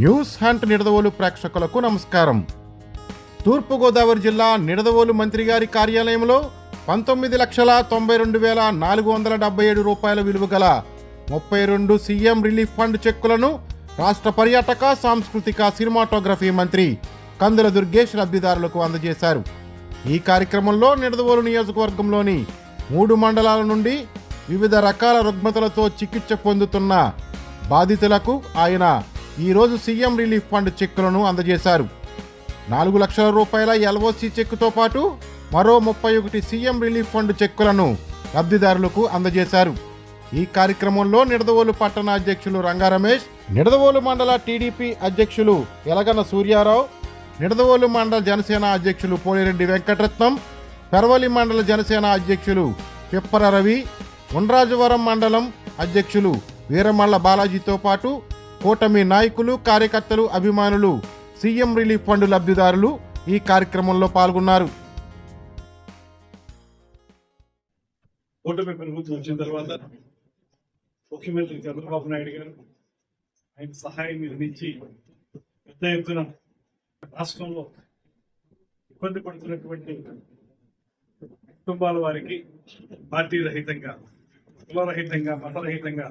News hunt Nidadavolu ప్రేక్షకులకు నమస్కారం. తూర్పుగోదావరి జిల్లా నిడదవోలు మంత్రి గారి కార్యాలయంలో పంతొమ్మిది లక్షల తొంభై రెండు వేల నాలుగు వందల డెబ్బై ఏడు రూపాయల విలువ గల ముప్పై రెండు సీఎం రిలీఫ్ ఫండ్ చెక్కులను రాష్ట్ర పర్యాటక సాంస్కృతిక సినిమాటోగ్రఫీ మంత్రి కందుల దుర్గేష్ లబ్ధిదారులకు అందజేశారు. ఈ కార్యక్రమంలో నిడదవోలు నియోజకవర్గంలోని మూడు మండలాల నుండి వివిధ రకాల రుగ్మతలతో చికిత్స పొందుతున్న బాధితులకు ఆయన ఈరోజు సీఎం రిలీఫ్ ఫండ్ చెక్కులను అందజేశారు. నాలుగు లక్షల రూపాయల ఎల్ఓసి చెక్కుతో పాటు మరో ముప్పై ఒకటి సీఎం రిలీఫ్ ఫండ్ చెక్కులను లబ్ధిదారులకు అందజేశారు. ఈ కార్యక్రమంలో నిడదవోలు పట్టణ అధ్యక్షులు రంగారమేష్ నిడదవోలు మండల టీడీపీ అధ్యక్షులు ఎలగన సూర్యారావు నిడదవోలు మండల జనసేన అధ్యక్షులు పోలిరెడ్డి వెంకటరత్నం పెరవలి మండల జనసేన అధ్యక్షులు పిప్పర రవి ఉండ్రాజవరం మండలం అధ్యక్షులు వీరమల్ల బాలాజీతో పాటు కూటమి నాయకులు కార్యకర్తలు అభిమానులు సీఎం రిలీఫ్ ఫండ్ లబ్ధిదారులు ఈ కార్యక్రమంలో పాల్గొన్నారు. కూటమి ప్రభుత్వం వచ్చిన తర్వాత ముఖ్యమంత్రి చంద్రబాబు నాయుడు గారు ఆయన సహాయం నిర్మించి పెద్ద ఎత్తున రాష్ట్రంలో ఇబ్బంది పడుతున్నటువంటి కుటుంబాల వారికి పార్టీ రహితంగా కులరహితంగా మతరహితంగా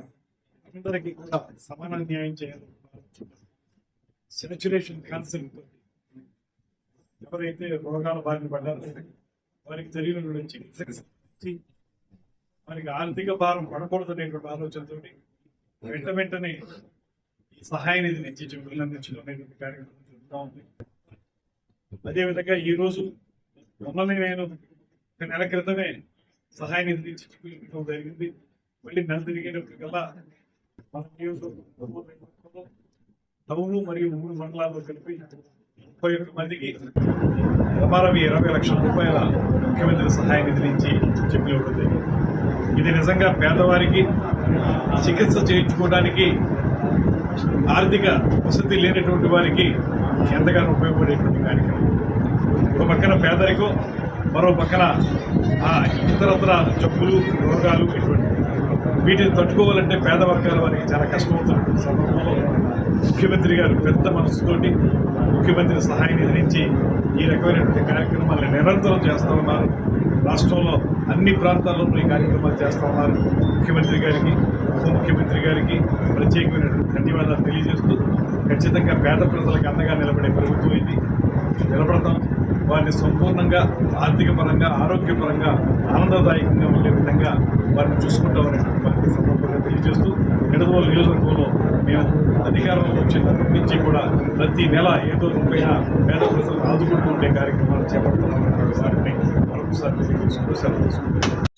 అందరికీ కూడా సమాన న్యాయం చేయాలి సాచురేషన్ కాన్సెప్ట్ ఎవరైతే రోగాల బారిన పడ్డారో వారికి తెలియనటువంటి చికిత్స వారికి ఆర్థిక భారం పడకూడదు అనేటువంటి ఆలోచనతో వెంట వెంటనే ఈ సహాయ నిధిని నుంచి చెవులు అనేటువంటి కార్యక్రమం జరుగుతూ ఉంది. అదేవిధంగా ఈ రోజు నేను ఒక నెల క్రితమే సహాయ నిధి జరిగింది. మళ్ళీ నెల తిరిగేటప్పటికల్లా మన నియోజకవర్గంలో మరియు మూడు మండలాల్లో కలిపి ముప్పై ఒక్క మందికి సుమారు ఇరవై లక్షల రూపాయల ముఖ్యమంత్రి సహాయ నిధి నుంచి చెక్కులు ఇది నిజంగా పేదవారికి చికిత్స చేయించుకోవడానికి ఆర్థిక వసతి లేనటువంటి వారికి ఎంతగానో ఉపయోగపడేటువంటి కార్యక్రమం. ఒక పక్కన పేదరికం మరో పక్కన ఇతరత్ర జబ్బులు రోగాలు ఇటువంటి వీటిని తట్టుకోవాలంటే పేద వర్గాల వారికి చాలా కష్టమవుతున్నటువంటి సందర్భంలో ముఖ్యమంత్రి గారు పెద్ద మనసుతోటి ముఖ్యమంత్రి సహాయం నిధించి ఈ రకమైనటువంటి కార్యక్రమాలను నిరంతరం చేస్తూ ఉన్నారు. రాష్ట్రంలో అన్ని ప్రాంతాల్లోనూ ఈ కార్యక్రమాలు చేస్తూ ఉన్నారు. ముఖ్యమంత్రి గారికి ఉప ముఖ్యమంత్రి గారికి ప్రత్యేకమైనటువంటి ధన్యవాదాలు తెలియజేస్తూ ఖచ్చితంగా పేద ప్రజలకు అండగా నిలబడే ప్రభుత్వం ఇది. నిలబడతాం. వారిని సంపూర్ణంగా ఆర్థిక పరంగా ఆరోగ్యపరంగా ఆనందదాయకంగా ఉండే విధంగా వారిని చూసుకుంటామని వారికి సందర్భంగా తెలియజేస్తూ నిడదవోలు నియోజకవర్గంలో మేము అధికారంలో వచ్చినప్పటి నుంచి కూడా ప్రతి నెల ఏదో రూపాయన పేద ప్రజలను ఆదుకుంటూ ఉండే కార్యక్రమాలు చేపడుతున్నామన్నటువంటి వారిని మరొకసారి తెలియజేసుకుంటూ సెలవు